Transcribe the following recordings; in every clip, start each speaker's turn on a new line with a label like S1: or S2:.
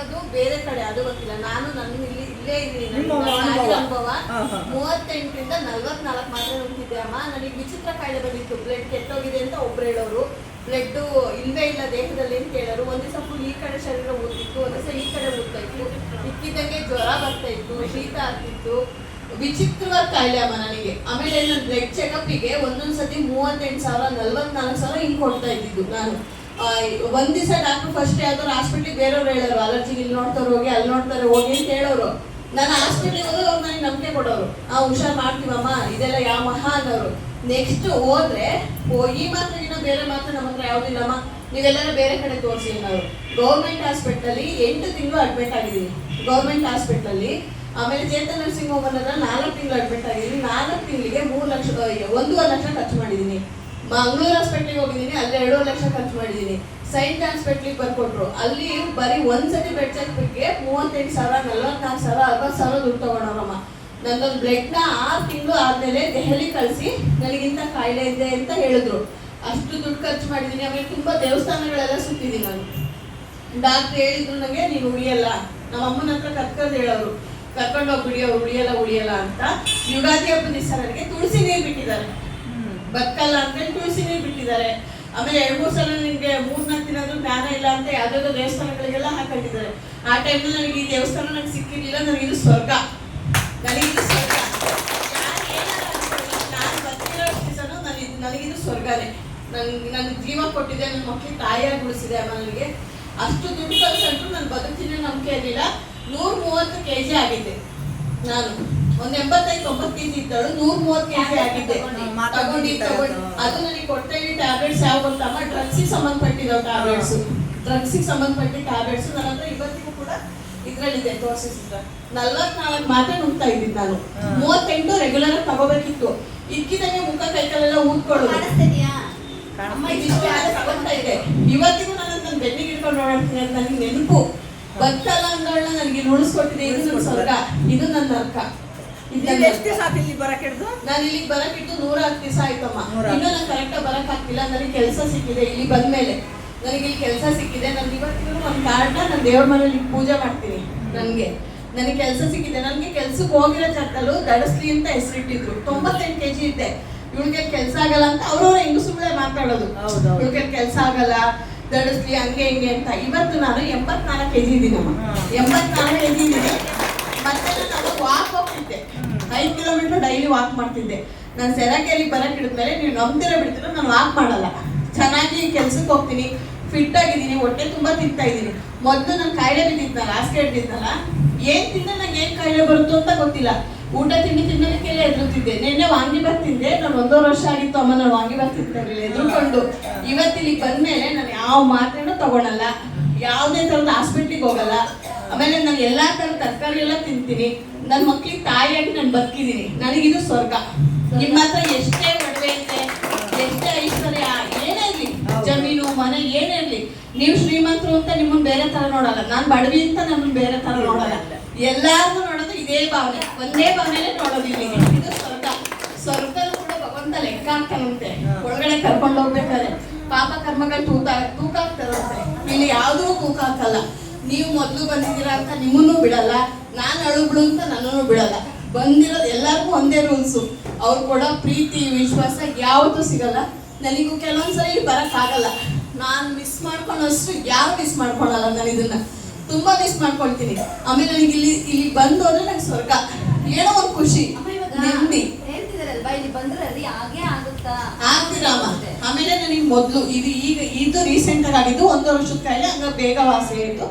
S1: ಇರೋದು ಬೇರೆ ಕಡೆ ಅದು ಗೊತ್ತಿಲ್ಲ. ನಾನು ನನ್ನ ಇಲ್ಲಿ ಇಲ್ಲೇ ಇದ್ದೀನಿ.
S2: ನಿಮ್ಮ ಅನುಭವ.
S1: ಅನುಭವ.
S2: ಹಾ, ಹಾ.
S1: ಮೂವತ್ತೆಂಟರಿಂದ ನಲ್ವತ್ನಾಲ್ಕು ಮಾತ್ರ ನುಂಗಿದ್ದೆ ಅಮ್ಮ. ನನಗೆ ವಿಚಿತ್ರ ಕಾಯಿಲೆ ಬಂದಿತ್ತು. ಬ್ಲಡ್ ಕೆಟ್ಟೋಗಿದೆ ಅಂತ ಒಬ್ರು ಹೇಳೋರು. ಬ್ಲಡ್ ಇಲ್ವೇ ಇಲ್ಲ ದೇಹದಲ್ಲಿ ಅಂತ ಹೇಳೋರು. ಒಂದು ದಿವಸ ಫುಲ್ ಈ ಕಡೆ ಶರೀರ ಊದಿತ್ತು ಒಂದು ದಿವಸ ಈ ಕಡೆ ಊದ್ತಾ ಇತ್ತು. ಇಕ್ಕಿದಂಗೆ ಜ್ವರ ಬರ್ತಾ ಇತ್ತು ಶೀತ ಆಗ್ತಿತ್ತು. ವಿಚಿತ್ರವಾದ ಕಾಯಿಲೆ ಅಮ್ಮ ನನಗೆ. ಆಮೇಲೆ ನನ್ನ ಬ್ಲಡ್ ಚೆಕಪ್ಪಿಗೆ ಒಂದೊಂದ್ ಸತಿ ಮೂವತ್ತೆಂಟು ಸಾವಿರ ನಲ್ವತ್ನಾಲ್ಕು ಸಾವಿರ ಹಿಂಗೆ ಕೊಡ್ತಾ ಇದ್ದಿದ್ದು ನಾನು. ಒಂದ್ ದಿವಸ ಡಾಕ್ಟರ್ ಫಸ್ಟ್ ಯಾವ್ದಾದ್ರು ಹಾಸ್ಪಿಟ್ಲಿಗೆ ಬೇರೆಯವ್ರು ಹೇಳೋರು ಅಲರ್ಜಿಗೆ ಇಲ್ಲಿ ನೋಡ್ತಾರೆ, ಹೋಗಿ ಅಲ್ಲಿ ನೋಡ್ತಾರೆ, ಹೋಗಿ ಅಂತ ಹೇಳೋರು. ನಾನು ಹಾಸ್ಪಿಟ್ಲಿಗೆ ಹೋದ್ರೆ ಅವ್ರು ನನಗೆ ನಂಬಿಕೆ ಕೊಡೋರು. ಆ, ಹುಷಾರ್ ಮಾಡ್ತೀವಮ್ಮ ಇದೆಲ್ಲ ಯಾವ ಮಹಾ ಅನ್ನೋರು. ನೆಕ್ಸ್ಟ್ ಹೋದ್ರೆ ಈ ಮಾತ್ರೆಗಿನ ಬೇರೆ ಮಾತ್ರ ನಮ್ಮ ಹತ್ರ ಯಾವ್ದಿಲ್ಲಮ್ಮ ನೀವೆಲ್ಲರೂ ಬೇರೆ ಕಡೆ ತೋರಿಸಿ ಅನ್ನೋರು. ಗೌರ್ಮೆಂಟ್ ಹಾಸ್ಪಿಟ್ಲಲ್ಲಿ ಎಂಟು ತಿಂಗಳು ಅಡ್ಮಿಟ್ ಆಗಿದ್ದೀನಿ. ಗೌರ್ಮೆಂಟ್ ಹಾಸ್ಪಿಟ್ಲಲ್ಲಿ ಆಮೇಲೆ ಜಯಂತ ನರ್ಸಿಂಗ್ ಹೋಮ್ ನಾಲ್ಕು ತಿಂಗಳು ಅಡ್ಮಿಟ್ ಆಗಿದ್ದೀನಿ. ನಾಲ್ಕು ತಿಂಗಳಿಗೆ ಮೂರು ಲಕ್ಷ ಒಂದೂವರೆ ಲಕ್ಷ ಖರ್ಚು ಮಾಡಿದ್ದೀನಿ. ಮಂಗಳೂರು ಹಾಸ್ಪಿಟ್ಲಿಗೆ ಹೋಗಿದ್ದೀನಿ, ಅಲ್ಲಿ ಎರಡು ಲಕ್ಷ ಖರ್ಚು ಮಾಡಿದ್ದೀನಿ. ಸೈಂಟ್ ಹಾಸ್ಪಿಟ್ಲಿಗೆ ಬರ್ಕೊಟ್ರು. ಅಲ್ಲಿ ಬರೀ ಒಂದ್ಸತಿ ಬೆಡ್ ಚೆಕ್ಗೆ ಮೂವತ್ತೆಂಟು ಸಾವಿರ, ನಲ್ವತ್ನಾಲ್ಕು ಸಾವಿರ, ಅರವತ್ತು ಸಾವಿರ ದುಡ್ಡು ತಗೊಂಡವ್ರಮ್ಮ. ನನ್ನೊಂದು ಬ್ಲಡ್ನ ಆರು ತಿಂಗಳು ಆದಮೇಲೆ ದೆಹಲಿ ಕಳಿಸಿ, ನನಗಿಂತ ಕಾಯಿಲೆ ಇದೆ ಅಂತ ಹೇಳಿದ್ರು. ಅಷ್ಟು ದುಡ್ಡು ಖರ್ಚು ಮಾಡಿದ್ದೀನಿ. ಆಮೇಲೆ ತುಂಬ ದೇವಸ್ಥಾನಗಳೆಲ್ಲ ಸುತ್ತಿದ್ದೀನಿ ನಾನು. ಡಾಕ್ಟ್ರ್ ಹೇಳಿದ್ರು ನನಗೆ ನೀನು ಉಳಿಯಲ್ಲ. ನಮ್ಮ ಅಮ್ಮನ ಹತ್ರ ಕರ್ಕೊಂಡು ಹೇಳೋರು, ಕರ್ಕೊಂಡು ಹೋಗಿ ಉಳಿಯೋ ಉಳಿಯಲ್ಲ ಉಳಿಯಲ್ಲ ಅಂತ. ಯುಗಾದಿ ಹಬ್ಬದ ದಿವಸ ನನಗೆ ತುಳಸಿ ನೀರು ಬಿಟ್ಟಿದ್ದಾರೆ. ಬಕ್ಕಲ್ಲ ಅಂತೇಳಿ ತುಳಸಿನೇ ಬಿಟ್ಟಿದ್ದಾರೆ. ಆಮೇಲೆ ಎರಡು ಮೂರು ಸಲ ನಿಮಗೆ ಮೂರ್ನಾಲ್ಕು ದಿನ ಆದ್ರೂ ಜ್ಞಾನ ಇಲ್ಲ ಅಂತ ಯಾವುದಾದ್ರು ದೇವಸ್ಥಾನಗಳಿಗೆಲ್ಲ ಹಾಕಿದ್ದಾರೆ ಆ ಟೈಮಲ್ಲಿ ನನಗೆ ಈ ದೇವಸ್ಥಾನ ನನಗೆ ಸಿಕ್ಕಿರಲಿಲ್ಲ ಇದು ಸ್ವರ್ಗ. ನನಗಿದು ಸ್ವರ್ಗ. ನಾನು ಬರ್ತಿರೋ ನನಗೆ ನನಗಿದು ಸ್ವರ್ಗನೇ. ನನ್ಗೆ ನನ್ಗೆ ಜೀವ ಕೊಟ್ಟಿದೆ ನನ್ನ ಮಕ್ಕಳಿಗೆ ತಾಯಿಯಾಗಿ ಉಳಿಸಿದೆ ಅಮ್ಮ ನನಗೆ. ಅಷ್ಟು ದುಡ್ಡು ಕಳ್ಸಂಟ್ರು ನಾನು ಬದುಕಿನ ನಂಬಿಕೆ ಇರಲಿಲ್ಲ. ನೂರ ಮೂವತ್ತು ಕೆ ಜಿ ಆಗಿದ್ದೆ ನಾನು. ಒಂದ್ ಎಂಬತ್ತೈದು ತೊಂಬತ್ತು ಕೆಜಿ ಇದ್ದಳು ನೂರ ಮೂವತ್ತು ಕೆಜಿ ಆಗಿದೆ ತಗೊಂಡಿ ತಗೊಂಡು ಅದು ನನಗೆ ಕೊಡ್ತಾ ಇದ್ದ ಟ್ಯಾಬ್ಲೆಟ್ಸ್ ಯಾವ ಗೊತ್ತಮ್ಮ ಡ್ರಗ್ಸಿಗೆ ಸಂಬಂಧಪಟ್ಟಿರೋ ಟ್ಯಾಬ್ಲೆಟ್ಸ್ ಡ್ರಗ್ಸಿಗೆ ಸಂಬಂಧಪಟ್ಟ ಟ್ಯಾಬ್ಲೆಟ್ಸ್ ನನ್ನ ಹತ್ರ ಇವತ್ತಿಗೂ ಕೂಡ ಇದ್ರಲ್ಲಿದೆ ತೋರಿಸಿದ್ರೆ ನಲ್ವತ್ನಾಲ್ಕು ಮಾತ್ರೆ ನುಗ್ತಾ ಇದ್ದೀನಿ ನಾನು. ಮೂವತ್ತೆಂಟು ರೆಗ್ಯುಲರ್ ಆಗಿ ತಗೋಬೇಕಿತ್ತು. ಇಕ್ಕಿದಂಗೆ ಮುಖ ಕೈಕಾಲೆಲ್ಲ ಊದ್ಕೊಳ್ಳೋದು. ಆದ್ರೆ ಇದೆ ಇವತ್ತಿಗೂ ನಾನು ನನ್ನ ಬೆನ್ನಿಗೆ ಇಟ್ಕೊಂಡು ಓಡಾಡ್ತೀನಿ ಅಂತ ನನಗೆ ನೆನಪು. ಬತ್ತಲ್ಲ ಅಂದವಳನ್ನ ನನಗೆ ಉಳಿಸ್ಕೊಟ್ಟಿದೆ ಇದು ನನ್ನ ಸ್ವರ್ಗ. ಇದು ನನ್ನ ನರ್ಕ.
S2: ಎಷ್ಟು. ದಿವಸ ಆತು ಇಲ್ಲಿ ಬರಕ್ಕೆ ಹಿಡ್ದು?
S1: ನಾನು ಇಲ್ಲಿಗೆ ಬರಕ್ಕಿಟ್ಟು ನೂರ ಹತ್ತು ದಿವಸ ಆಯ್ತಮ್ಮ. ಇನ್ನೂ ನಾನು ಕರೆಕ್ಟಾಗಿ ಬರಕ್ ಆಗ್ತಿಲ್ಲ. ನನಗೆ ಕೆಲಸ ಸಿಕ್ಕಿದೆ. ಇಲ್ಲಿ ಬಂದ್ಮೇಲೆ ನನಗೆ ಇಲ್ಲಿ ಕೆಲಸ ಸಿಕ್ಕಿದೆ. ನಾನು ಇವತ್ತಿಗೂ ಒಂದು ಕಾರಣ ನಾನು ದೇವ್ರ ಮನೇಲಿ ಪೂಜೆ ಮಾಡ್ತೀನಿ ನನಗೆ. ನನಗೆ ಕೆಲಸ ಸಿಕ್ಕಿದೆ. ನನಗೆ ಕೆಲ್ಸಕ್ಕೆ ಹೋಗಿರೋ ಜಾಗದಲ್ಲೂ ದಡಸ್ಲಿ ಅಂತ ಹೆಸರಿಟ್ಟಿದ್ರು. ತೊಂಬತ್ತೆಂಟು ಕೆ ಜಿ ಇದ್ದೆ. ಇವಳಿಗೆ ಕೆಲಸ ಆಗಲ್ಲ ಅಂತ ಅವ್ರವ್ರ ಹೆಂಗಸುಗಳೇ ಮಾತಾಡೋದು.
S2: ಹೌದು, ಹೌದು.
S1: ಇವಳಿಗೆ ಕೆಲಸ ಆಗಲ್ಲ ದಡಸ್ಲಿ ಹಂಗೆ ಹಿಂಗೆ ಅಂತ. ಇವತ್ತು ನಾನು ಎಂಬತ್ನಾಲ್ಕು ಕೆ ಜಿ ಇದ್ದೀನಮ್ಮ ಎಂಬತ್ನಾಲ್ಕು ಕೆ ಜಿ ಇದ್ದೀನಿ ಮತ್ತೆ ನಾನು ವಾಕ್ ಹೋಗ್ತಿದ್ದೆ
S2: ಹ್ಮ್.
S1: ಐದು ಕಿಲೋಮೀಟರ್ ಡೈಲಿ ವಾಕ್ ಮಾಡ್ತಿದ್ದೆ. ನಾನು ಸೆರಗೇರಿ ಬರಕ್ ಹಿಡಿದ್ಮೇಲೆ ನೀವು ನಂಬ್ತಿರ ಬಿಡ್ತೀರ, ನಾನು ವಾಕ್ ಮಾಡಲ್ಲ. ಚೆನ್ನಾಗಿ ಕೆಲ್ಸಕ್ಕೆ ಹೋಗ್ತೀನಿ ಫಿಟ್ ಆಗಿದ್ದೀನಿ, ಹೊಟ್ಟೆ ತುಂಬಾ ತಿಂತಾ ಇದ್ದೀನಿ. ಮೊದಲು ನಾನು ಕಾಯಿಲೆ ಬಿದ್ದಿದ್ನಲ್ಲ, ಹಾಸಿಗೆ ಹಿಡ್ದಿದ್ನಲ್ಲ, ಏನ್ ತಿಂದ್ರೆ ನಂಗೆ ಏನ್ ಕಾಯಿಲೆ ಬರುತ್ತೋ ಅಂತ ಗೊತ್ತಿಲ್ಲ. ಊಟ ತಿಂಡಿ ತಿನ್ನೋದಕ್ಕೆಲ್ಲ ಎದುರುತ್ತಿದ್ದೆ ನಿನ್ನೆ ವಾಂಗಿಬಾತ್ ತಿಂದೆ, ನಾನು ಒಂದೂವರೆ ವರ್ಷ ಆಗಿತ್ತು ಅಮ್ಮ ನಾನು ವಾಂಗಿಬಾತ್ ತಿಂತಿರ್ಲಿಲ್ಲ ಎದುರುಕೊಂಡು ಇವತ್ತಿಲ್ಲಿ ಬಂದ್ಮೇಲೆ ನಾನು ಯಾವ ಮಾತ್ರೆನೂ ತಗೊಳಲ್ಲ, ಯಾವುದೇ ಥರದ ಹಾಸ್ಪಿಟ್ಲಿಗೆ ಹೋಗಲ್ಲ. ಆಮೇಲೆ ನಾನು ಎಲ್ಲಾ ಥರದ ತರಕಾರಿ ಎಲ್ಲ ತಿಂತೀನಿ. ನನ್ನ ಮಕ್ಳಿಗೆ ತಾಯಿಯಾಗಿ ನಾನು ಬದುಕಿದ್ದೀನಿ ನನಗಿದು ಸ್ವರ್ಗ. ನಿಮ್ಮ ಹತ್ರ ಎಷ್ಟೇ ಒಡವೆ ಇದೆ ಎಷ್ಟೇ ಐಶ್ವರ್ಯ ಏನೇ ಇರಲಿ ಜಮೀನು ಮನೆ ಏನೇ ಇರಲಿ ನೀವು ಶ್ರೀಮಂತರು ಅಂತ ನಿಮ್ಮನ್ನ ಬೇರೆ ತರ ನೋಡಲ್ಲ. ನಾನು ಬಡವಿ ಅಂತ ನಮ್ಮನ್ನ ಬೇರೆ ತರ ನೋಡಲ್ಲ. ಎಲ್ಲಾರ್ನು ನೋಡೋದು ಇದೇ ಭಾವನೆ. ಒಂದೇ ಭಾವನೆನೇ ನೋಡೋದು ಇಲ್ಲಿಗೆ. ಇದು ಸ್ವರ್ಗ. ಸ್ವರ್ಗ ಕೂಡ ಭಗವಂತ ಲೆಕ್ಕ ಹಾಕ್ತಾನಂತೆ. ಒಳಗಡೆ ಕರ್ಕೊಂಡು ಹೋಗ್ಬೇಕಾದ್ರೆ ಪಾಪ ಕರ್ಮಗಳು ತೂಕ ತೂಕ ಆಗ್ತಾರಂತೆ ಇಲ್ಲಿ ಯಾವುದೂ ತೂಕ ಹಾಕಲ್ಲ ನೀವು ಮೊದಲು ಬಂದಿದ್ದೀರಾ ಅಂತ ನಿಮ್ಮನ್ನು ಬಿಡಲ್ಲ. ನಾನು ಅಳುಬಿಡು ಅಂತ ನನ್ನನ್ನು ಬಿಡಲ್ಲ. ಬಂದಿರೋದು ಎಲ್ಲರಿಗೂ ಒಂದೇ ರೂಲ್ಸು ಅವ್ರು ಕೊಡೋ ಪ್ರೀತಿ ವಿಶ್ವಾಸ ಯಾವತ್ತೂ ಸಿಗಲ್ಲ. ನನಗೂ ಕೆಲವೊಂದ್ಸಲ ಇಲ್ಲಿ ಬರಕ್ ಆಗಲ್ಲ. ನಾನು ಮಿಸ್ ಮಾಡ್ಕೊಂಡಷ್ಟು ಯಾರು ಮಿಸ್ ಮಾಡ್ಕೊಳಲ್ಲ ನಾನು ಇದನ್ನ. ತುಂಬಾ ಮಿಸ್ ಮಾಡ್ಕೊಳ್ತೀನಿ. ಆಮೇಲೆ ನನಗೆ ಇಲ್ಲಿ ಇಲ್ಲಿ ಬಂದು ಹೋದ್ರೆ ನಂಗೆ ಸ್ವರ್ಗ. ಏನೋ ಒಂದು ಖುಷಿ. ನೆಮ್ಮದಿ. ಆಗ್ತಿರಮ್ಮ ಆಮೇಲೆ ನನಗೆ ಮೊದಲು ಇದು ಈಗ ಇದು ರೀಸೆಂಟ್ ಆಗಿ ಆಗಿದ್ದು ಒಂದು ವರ್ಷದ ಕಾಯಿಲೆ ಹಂಗ ಬೇಗ ವಾಸಿ ಆಯಿತು.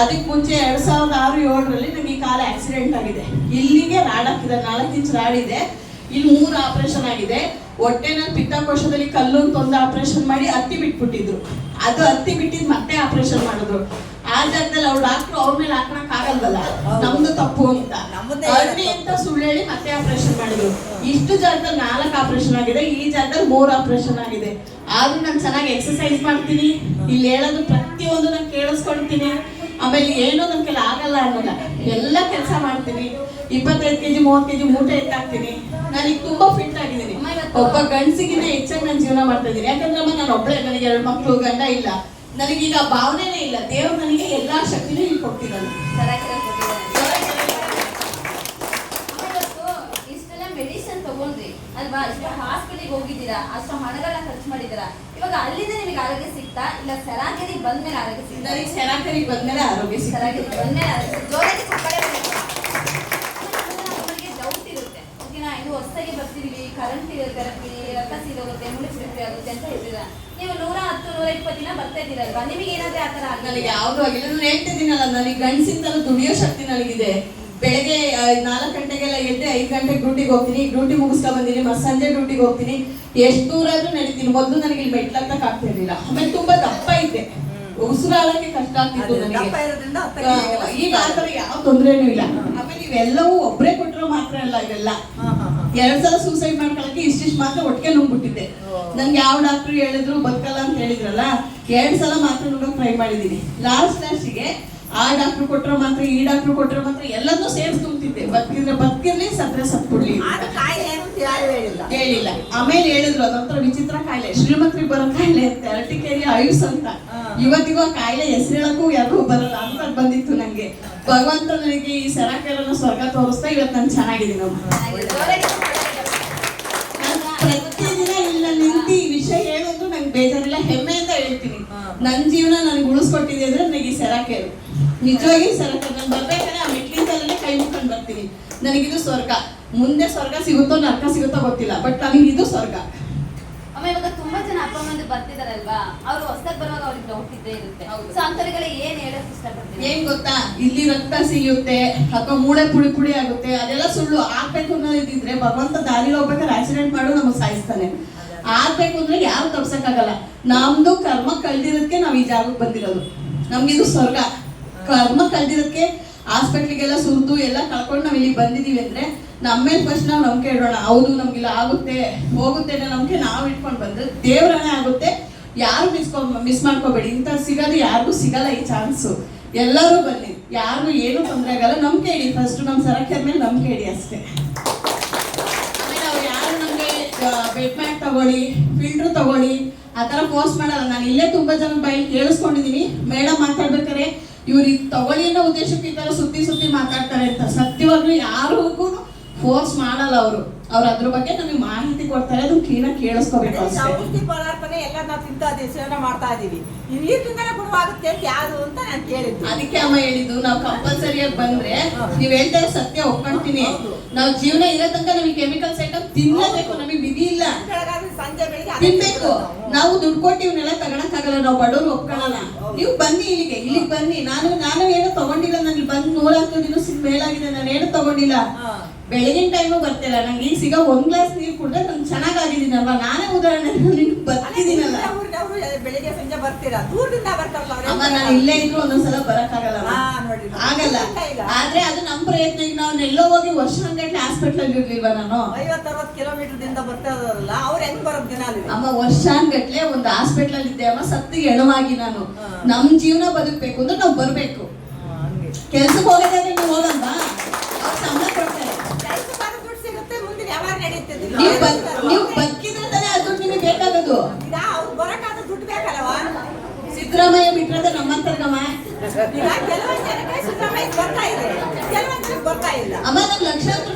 S1: ಅದಕ್ಕೆ ಮುಂಚೆ ಎರಡ್ ಸಾವಿರದ ಆರು ಏಳರಲ್ಲಿ ನನಗೆ ಈ ಕಾಲ ಆಕ್ಸಿಡೆಂಟ್ ಆಗಿದೆ. ಇಲ್ಲಿಗೆ ರಾಡ್ ಹಾಕಿದೆ ನಾಲ್ಕು ಇಂಚ್ ರಾಡ್ ಇದೆ ಇಲ್ಲಿ ಮೂರು ಆಪರೇಷನ್ ಆಗಿದೆ. ಹೊಟ್ಟೆನಲ್ಲಿ ಪಿತ್ತಕೋಶದಲ್ಲಿ ಕಲ್ಲು ಅಂತ ಒಂದು ಆಪರೇಷನ್ ಮಾಡಿ ಹತ್ತಿ ಬಿಟ್ಬಿಟ್ಟಿದ್ರು. ಅದು ಹತ್ತಿ ಬಿಟ್ಟಿದ್ ಮತ್ತೆ ಆಪರೇಷನ್ ಮಾಡಿದ್ರು. ಆ ಜಾಗದಲ್ಲಿ ಅವ್ರು ಡಾಕ್ಟ್ರು ಅವ್ರ ಮೇಲೆ ಹಾಕಣಕ್ ಆಗಲ್ವಲ್ಲ. ನಮ್ದು ತಪ್ಪು ಅಂತ.
S2: ನಮ್ಮದೇ
S1: ಅಂತ ಸುಳ್ಳು ಹೇಳಿ ಮತ್ತೆ ಆಪರೇಷನ್ ಮಾಡಿದ್ರು. ಇಷ್ಟು ಜಾಗದಲ್ಲಿ ನಾಲ್ಕು ಆಪರೇಷನ್ ಆಗಿದೆ. ಈ ಜಾಗದಲ್ಲಿ ಮೂರು ಆಪರೇಷನ್ ಆಗಿದೆ. ಆದ್ರೂ ನಾನು ಚೆನ್ನಾಗಿ ಎಕ್ಸಸೈಸ್ ಮಾಡ್ತೀನಿ. ಇಲ್ಲಿ ಹೇಳೋದು ಪ್ರತಿಯೊಂದು ನಾನು ಕೇಳಿಸ್ಕೊಳ್ತೀನಿ. ಆಮೇಲೆ ಏನೋ ನನ್ನ ಆಗಲ್ಲ ಅನ್ನೋಲ್ಲ. ಎಲ್ಲ ಕೆಲಸ ಮಾಡ್ತೀನಿ. ಇಪ್ಪತ್ತೈದು ಕೆಜಿ ಮೂವತ್ತು ಕೆಜಿ ಮೂಟ ಎತ್ತಾಕ್ತೀನಿ. ನಾನು ಈಗ ತುಂಬಾ ಫಿಟ್ ಆಗಿದ್ದೀನಿ. ಒಬ್ಬ ಗಂಡಸಿಗಿಂತ ಹೆಚ್ಚಾಗಿ ನಾನು ಜೀವನ ಮಾಡ್ತಾ ಇದ್ದೀನಿ. ಯಾಕಂದ್ರೆ ಅಮ್ಮ ನಾನು ಒಬ್ಬಳೆ ನನಗೆ ಎರಡು ಮಕ್ಕಳು ಗಂಡ ಇಲ್ಲ. ನನಗೀಗ ಭಾವನೆನೇ ಇಲ್ಲ. ದೇವ್ರು ನನಗೆ ಎಲ್ಲಾ ಶಕ್ತಿನೂ ಇಲ್ಲಿ ತಗೊಂಡ್ರಿ.
S3: ಅಲ್ವಾ? ಹಾಸ್ಪಿಟಲ್ಗೆ ಹೋಗಿದ್ದೀರಾ? ಅಷ್ಟು ಹಣಗಳ ಖರ್ಚು ಮಾಡಿದ್ದೀರಾ? ಇವಾಗ ಅಲ್ಲಿಂದ ನಿಮಗೆ ಆರೋಗ್ಯ ಸಿಗ್ತಾ ಇಲ್ಲ ಸರಾಗರಿ ಬಂದ್ಮೇಲೆ ಆರೋಗ್ಯ
S1: ಸಿಗುತ್ತಾ ಸರಾಗರಿ ಬಂದ್ಮೇಲೆ ಆರೋಗ್ಯ
S3: ಸರಾಗರಿ ಬಂದ್ಮೇಲೆ ಆರೋಗ್ಯ. ಜೋರಾಗಿ ಚಪ್ಪಾಳೆ ಅವರಿಗೆ ಡೌಟ್ ಇರುತ್ತೆ. ಓಕೆನಾ ಇದು ಹೊಸದಾಗಿ ಬರ್ತಿದೀವಿ ಕರೆಂಟ್ ಥೆರಪಿ ರಕ್ತ ಸೀದೋಗುತ್ತೆ ಮುಳಿ ಚಿರಪಿ ಆಗುತ್ತೆ ಅಂತ ಹೇಳ್ತೀರಾ ನೀವು ನೂರ ಹತ್ತು ನೂರ ಇಪ್ಪತ್ತು ದಿನ ಬರ್ತಾ ಇದ್ದೀರಲ್ವಾ ನಿಮಗೆ ಏನಾದ್ರೆ ಆ ಥರ ಆಗಿಲ್ಲ
S1: ಯಾವ್ದು ಆಗಿಲ್ಲ. ನಾನು ಹೇಳ್ತಿದ್ದೀನಲ್ಲ ನನಗೆ ಗಂಡಸಿಂದಲೂ ದುಡಿಯೋ ಶಕ್ತಿ ನನಗಿದೆ. ಬೆಳಗ್ಗೆ ನಾಲ್ಕು ಗಂಟೆಗೆಲ್ಲ ಎದ್ದೆ ಐದು ಗಂಟೆಗೆ ಡ್ಯೂಟಿಗೆ ಹೋಗ್ತೀನಿ. ಡ್ಯೂಟಿ ಮುಗಿಸ್ಕೊಂಡ್ ಬಂದಿನಿ. ಮತ್ತೆ ಸಂಜೆ ಡ್ಯೂಟಿಗೆ ಹೋಗ್ತೀನಿ. ಎಷ್ಟು ದೂರ ಆದ್ರೂ ನಡೀತೀನಿ. ಮೊದಲು ನನಗೆ ಇಲ್ಲಿ ಮೆಟ್ಲು ಆಗ್ತಿರ್ಲಿಲ್ಲ ಆಗ್ತಾ ಇರ್ಲಿಲ್ಲ ಆಮೇಲೆ ತುಂಬಾ ದಪ್ಪ ಇದ್ದೆ. ಉಸಿರಾಡಕ್ಕೆ ಕಷ್ಟ ಆಗ್ತಿತ್ತು ನನಗೆ. ಈಗ ಆ ಥರ ಯಾವ ತೊಂದರೆನೂ ಇಲ್ಲ. ಆಮೇಲೆ ಇವೆಲ್ಲವೂ ಒಬ್ಬರೇ ಕೊಟ್ಟರು ಮಾತ್ರ ಅಲ್ಲ ಇವೆಲ್ಲ. ಎರಡ್ ಸಲ ಸೂಸೈಡ್ ಮಾಡ್ಕೊಳಕ್ಕೆ ಇಷ್ಟಿಷ್ಟು ಮಾತ್ರ ಒಟ್ಟಿಗೆ ನುಂಗ್ಬಿಟ್ಟಿದ್ದೆ. ನಂಗೆ ಯಾವ ಡಾಕ್ಟರ್ ಹೇಳಿದ್ರು ಬದುಕಲ್ಲ ಅಂತ ಹೇಳಿದ್ರಲ್ಲ ಎರಡ್ ಸಲ ಮಾತ್ರ ನುಂಗಕ್ಕೆ ಟ್ರೈ ಮಾಡಿದೀನಿ ಲಾಸ್ಟ್ ಲಾಸ್ಟಿಗೆ ಆ ಡಾಕ್ಟರ್ ಕೊಟ್ಟರೆ ಮಾತ್ರ ಈ ಡಾಕ್ಟರ್ ಕೊಟ್ಟರೆ ಮಾತ್ರ ಎಲ್ಲದೂ ಸೇರ್ಸ್ ತುಂಬ್ತಿದ್ದೆ. ಬದುಕಿದ್ರೆ ಬದುಕಿರ್ಲಿ ಸತ್ರೆ ಸತ್ ಕೊಡ್ಲಿ
S2: ಆದ್ರೆ ಕಾಯಿಲೆ ಅಂತ ಯಾರು ಹೇಳಿಲ್ಲ.
S1: ಹೇಳಿಲ್ಲ. ಆಮೇಲೆ ಹೇಳಿದ್ರು ಅದೊಂಥರ ವಿಚಿತ್ರ ಕಾಯಿಲೆ. ಶ್ರೀಮಂತರಿಗೆ ಬರೋ ಕಾಯಿಲೆ ಅಂತ ಅರಟಿಕೆಯಲ್ಲಿ ಆಯುಸ್ ಅಂತ. ಇವತ್ತಿಗೂ ಆ ಕಾಯಿಲೆ ಹೆಸರಿಳಕ್ಕೂ ಯಾರಿಗೂ ಬರಲ್ಲ ಅಂತ ಬಂದಿತ್ತು ನಂಗೆ. ಭಗವಂತ ನನಗೆ ಈ ಸೆರಾಕೆರನ್ನ ಸ್ವರ್ಗ ತೋರಿಸ್ತಾ ಇವತ್ತು ನಾನು ಚೆನ್ನಾಗಿದ್ದೀನಿ ಪ್ರತಿದಿನ ಇಲ್ಲ ನಿಂತಿ ಈ ವಿಷಯ ಹೇಳೋದು ನಂಗೆ ಬೇಜಾರಿಲ್ಲ. ಹೆಮ್ಮೆಯಿಂದ ಹೇಳ್ತೀನಿ. ನನ್ನ ಜೀವನ ನನಗೆ ಉಳಿಸ್ಕೊಟ್ಟಿದೆ ಅಂದ್ರೆ ನನಗೆ ಈ ಸೆರಾಕೇರು ನಿಜವಾಗಿ ಸರ್ ನಾನು ಬರ್ಬೇಕಾದ್ರೆ ಆ ಮೆಟ್ಲಿಂದಲೇ ಕೈ ಮುಟ್ಕೊಂಡು ಬರ್ತೀನಿ. ನನಗಿದು ಸ್ವರ್ಗ. ಮುಂದೆ ಸ್ವರ್ಗ ಸಿಗುತ್ತೋ ನರ್ಕ ಸಿಗುತ್ತೋ ಗೊತ್ತಿಲ್ಲ ಬಟ್ ನನಗೆ ಇದು ಸ್ವರ್ಗ.
S3: ಅಮ್ಮ ಇವಾಗ ತುಂಬಾ ಜನ ಅಪ್ಪ ಅಮ್ಮಂದು ಬರ್ತಿದಾರಲ್ವಾ? ಅವ್ರು ಹೊಸದಾಗಿ ಬರುವಾಗ ಅವ್ರಿಗೆ ಡೌಟ್ ಇದ್ದೇ ಇರುತ್ತೆ. ಸೊ ಅಂತವರಿಗೆಲ್ಲ ಏನ್ ಹೇಳಕ್ ಇಷ್ಟಪಡ್ತೀನಿ
S1: ಏನ್ ಗೊತ್ತಾ? ಇಲ್ಲಿ ರಕ್ತ ಸಿಗುತ್ತೆ ಅಥವಾ ಮೂಳೆ ಪುಡಿ ಪುಡಿ ಆಗುತ್ತೆ ಅದೆಲ್ಲ ಸುಳ್ಳು. ಆಗ್ಬೇಕು ಅನ್ನೋದಿದ್ರೆ ಭಗವಂತ ದಾರಿಲಿ ಹೋಗ್ಬೇಕಾದ್ರೆ ಆಕ್ಸಿಡೆಂಟ್ ಮಾಡು ನಮಗೆ ಸಾಯಿಸ್ತಾನೆ. ಆಗ್ಬೇಕು ಅಂದ್ರೆ ಯಾರು ತಪ್ಸಕ್ಕಾಗಲ್ಲ. ನಮ್ದು ಕರ್ಮ ಕಳ್ದಿರೋದಕ್ಕೆ ನಾವ್ ಈ ಜಾಗಕ್ಕೆ ಬಂದಿರೋದು. ನಮ್ಗಿದು ಸ್ವರ್ಗ. ಕರ್ಮ ಕಳ್ದಿರೋದಕ್ಕೆ ಹಾಸ್ಪಿಟ್ಲಿಗೆಲ್ಲ ಸುರಿದು ಎಲ್ಲ ಕಳ್ಕೊಂಡು ನಾವ್ ಇಲ್ಲಿ ಬಂದಿದೀವಿ ಅಂದ್ರೆ ನಮ್ಮೇಲೆ ಫಸ್ಟ್ ನಾವು ನಂಬಿಕೆ ಇಡೋಣ. ಹೌದು, ನಮಗಿಲ್ಲ ಆಗುತ್ತೆ, ಹೋಗುತ್ತೆ ಅನ್ನೋ ನಂಬಿಕೆ ನಾವು ಇಟ್ಕೊಂಡು ಬಂದ್ರೆ ದೇವ್ರನೇ ಆಗುತ್ತೆ. ಯಾರು ಮಿಸ್ಕೊ ಮಿಸ್ ಮಾಡ್ಕೋಬೇಡಿ. ಇಂಥ ಸಿಗೋದು ಯಾರಿಗೂ ಸಿಗಲ್ಲ ಈ ಚಾನ್ಸು ಎಲ್ಲರೂ ಬನ್ನಿ. ಯಾರಿಗೂ ಏನು ತೊಂದರೆ ಆಗಲ್ಲ. ನಂಬಿಕೆ ಇಡಿ ಫಸ್ಟ್ ನಮ್ಮ ಸರಕ್ಕೆ ಮೇಲೆ ನಂಬಿಕೆ ಇಡಿ ಅಷ್ಟೇ. ಆಮೇಲೆ ಅವ್ರು ಯಾರು ನಮಗೆ ಬೆಡ್ ಮ್ಯಾಟ್ ತಗೊಳ್ಳಿ ಫಿಲ್ಟ್ರ್ ತಗೊಳ್ಳಿ ಆ ಥರ ಫೋರ್ಸ್ ಮಾಡಲ್ಲ. ನಾನು ಇಲ್ಲೇ ತುಂಬಾ ಜನ ಬೈ ಕೇಳಿಸ್ಕೊಂಡಿದೀನಿ. ಮೇಡಮ್ ಮಾತಾಡ್ಬೇಕಾರೆ ಇವ್ರು ಇದು ತಗೊಳ್ಳಿ ಅನ್ನೋ ಉದ್ದೇಶಕ್ಕೆ ಈ ತರ ಸುತ್ತಿ ಸುತ್ತಿ ಮಾತಾಡ್ತಾರೆ ಅಂತ. ಸತ್ಯವಾಗ್ಲೂ ಯಾರಿಗೂ ಫೋರ್ಸ್ ಮಾಡಲ್ಲ ಅವರು. ಅವ್ರ ಅದ್ರ ಬಗ್ಗೆ ನಮಗೆ ಮಾಹಿತಿ ಕೊಡ್ತಾರೆ. ಅದು ಕ್ಲೀನಾಗಿ ಕೇಳಿಸ್ಕೋಬೇಕು
S2: ಔಷಧಿ ಪದಾರ್ಥನೇ ಎಲ್ಲ ನಾವು ತಿಂತಾ ಇದೀವಿ ಸೇವನೆ ಮಾಡ್ತಾ ಇದೀವಿ ನೀರಿನಿಂದಲೇ ಗುಣವಾಗುತ್ತೆ ಅಂತ ಯಾವುದು ಅಂತ ನಾನು ಕೇಳಿದ್ದು.
S1: ಅದಕ್ಕೆ ಅಮ್ಮ ಹೇಳಿದ್ದು ನಾವು ಕಂಪಲ್ಸರಿಯಾಗಿ ಬಂದ್ರೆ. ನೀವ್ ಹೇಳ್ತಾರೆ ಸತ್ಯ ಒಪ್ಕೊಂತೀನಿ. ನಾವು ಜೀವನ ಇರೋ ತನಕ ನಮಗೆ ಕೆಮಿಕಲ್ಸ್ ಐಟಮ್ ತಿನ್ನಲೇಬೇಕು. ನಮಗೆ ವಿಧಿ ಇಲ್ಲ.
S2: ಸಂಜೆ ಬೆಳಿಗ್ಗೆ
S1: ತಿನ್ಬೇಕು.
S2: ನಾವು.
S1: ದುಡ್ಡು ಕೊಟ್ಟು ಇವನ್ನೆಲ್ಲ ನಾವು ಬಡವ್ರು ಒಪ್ಕೊಳ್ಳಲ್ಲ ನೀವು ಬನ್ನಿ ಇಲ್ಲಿಗೆ ಇಲ್ಲಿಗೆ ಬನ್ನಿ ನಾನು ನಾನು ಏನು ತಗೊಂಡಿಲ್ಲ ನನಗೆ ಬಂದು ನೂರ ಹತ್ತು ದಿನ ಮೇಲಾಗಿದೆ, ನಾನು ಏನು ತಗೊಂಡಿಲ್ಲ. ಬೆಳಗಿನ ಟೈಮು ಬರ್ತಿಲ್ಲ. ನಂಗೆ ಈಗ ಸಿಗೋ ಒಂದ್ ಗ್ಲಾಸ್ ನೀರು ಕುಡಿದ್ರೆ ಚೆನ್ನಾಗಿ ಆಗಿದ್ದೀನಲ್ವಾ ನಾನೇ ಉದಾಹರಣೆ
S2: ನಿನ್ಗೆ
S1: ಬರ್ತಿದ್ದೀನಲ್ಲ.
S2: ಬೆಳಿಗ್ಗೆ ಸಂಜೆ ಬರ್ತೀರಾ? ದೂರದಿಂದ ಬರ್ತಾರಲ್ಲ
S1: ಅಮ್ಮ ನಾನು ಇಲ್ಲೇ ಇದ್ರು ಒಂದೊಂದ್ಸಲ ಬರಕ್ಕಾಗಲ್ಲ. ಆಗಲ್ಲ. ಆದ್ರೆ ಅದು ನಮ್ಮ ಪ್ರಯತ್ನ. ಈಗ ನಾವು ಎಲ್ಲೋ ಹೋಗಿ ವರ್ಷ ಗಂಟೆ ಹಾಸ್ಪಿಟಲ್ ಅಲ್ಲಿ ಇರ್ಲಿಲ್ವಾ ನಾನು?
S2: ಐವತ್ತು ಅರವತ್ತು ಕಿಲೋಮೀಟರ್ ದಿಂದ ಬರ್ತಾ ಇರೋರಲ್ಲ ಅವ್ರು ಹೆಂಗ್ ಬರೋದ್ ದಿನ ಅಲ್ಲಿ?
S1: ಅಮ್ಮ ವರ್ಷಾನ್ಗಟ್ಲೆ ಒಂದು ಹಾಸ್ಪಿಟಲ್ ಅಲ್ಲಿ ಇದ್ದೆ. ಅಮ್ಮ ಸತ್ತಿಗೆ ಎಣವಾಗಿ ನಾನು. ನಮ್ ಜೀವನ ಬದುಕ್ಬೇಕು ಅಂದ್ರೆ ನಾವು ಬರ್ಬೇಕು. ಕೆಲ್ಸಕ್ಕೆ ಹೋಗೋದಾದ್ರೆ ನೀವು ಹೋಗಲ್ವಾ? ಅವ್ರು ಸಂಬಳ ಕೊಡ್ತಾರೆ
S2: ಕೆಲ್ಸಕ್ಕೆ ದುಡ್ಡು ಸಿಗುತ್ತೆ
S1: ನೀವು ಬದ್ ನೀವು ಬದುಕಿದ್ರೆ ತಾನೇ ಅದು ನಿಮಗೆ ಬೇಕಾಗೋದು
S2: ಈಗ ಅವ್ರು ದುಡ್ಡು ಬೇಕಲ್ಲವಾ?
S1: ಸಿದ್ದರಾಮಯ್ಯ ಬಿಟ್ರದ ನಮ್ಮಂತರ್ಗಮ್ಮ
S2: ಈಗ ಕೆಲವೊಂದು ಜನಕ್ಕೆ ಸಿದ್ದರಾಮಯ್ಯ ಬರ್ತಾ ಇದೆ. ಕೆಲವೊಂದು ಜನಕ್ಕೆ ಬರ್ತಾ ಇಲ್ಲ.
S1: ಅಮ್ಮ ನಂಗೆ ಲಕ್ಷಾಂತರ